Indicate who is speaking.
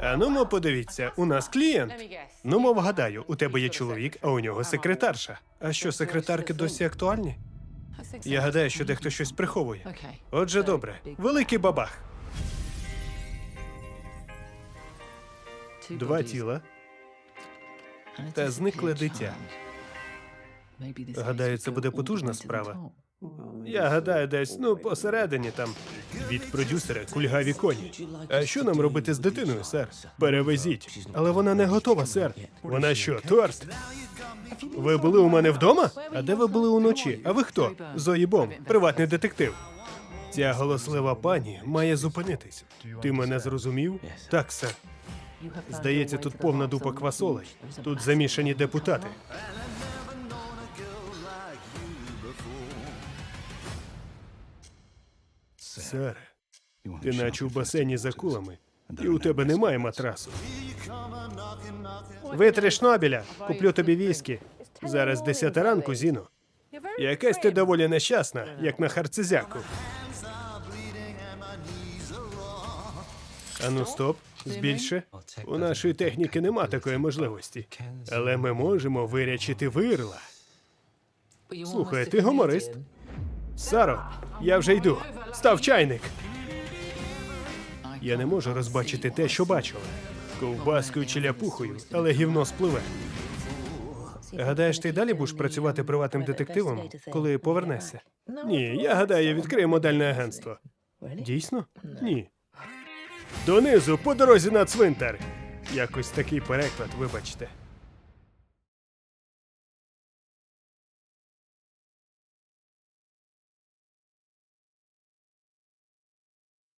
Speaker 1: А ну, подивіться, у нас клієнт. Ну, мов гадаю, у тебе є чоловік, а у нього секретарша. А що, секретарки досі актуальні? Я гадаю, що дехто щось приховує. Отже, добре, великий бабах. Два тіла.
Speaker 2: та зникле дитя.
Speaker 1: Гадаю, це буде потужна справа. Я гадаю, десь ну посередині там від продюсера кульгаві коні. А що нам робити з дитиною, сер? Перевезіть. Але вона не готова, сер. Вона що, торт? Ви були у мене вдома? А де ви були уночі? А ви хто? Зої Бом, приватний детектив. Ця голослива пані має зупинитись. Ти мене зрозумів? Так, сер. Здається, тут повна дупа квасолей. Тут замішані депутати. Сер, ти наче в басейні за кулами, і у тебе немає матрасу. Витри шнобіля, куплю тобі віскі. Зараз 10 ранку, Зіно. Якась ти доволі нещасна, як на харцезяку. Ану, стоп, збільше. У нашої техніки нема такої можливості. Але ми можемо вирячити вирла.
Speaker 2: Слухай, ти гуморист?
Speaker 1: Саро, я вже йду. Став чайник. Я не можу розбачити те, що бачила. Ковбаскою чи ляпухою, але гівно спливе. Гадаєш, ти далі будеш працювати приватним детективом, коли повернешся? Ні, я гадаю, відкрию модельне агентство. Дійсно? Ні. Донизу, по дорозі на цвинтар. Якось такий переклад, вибачте.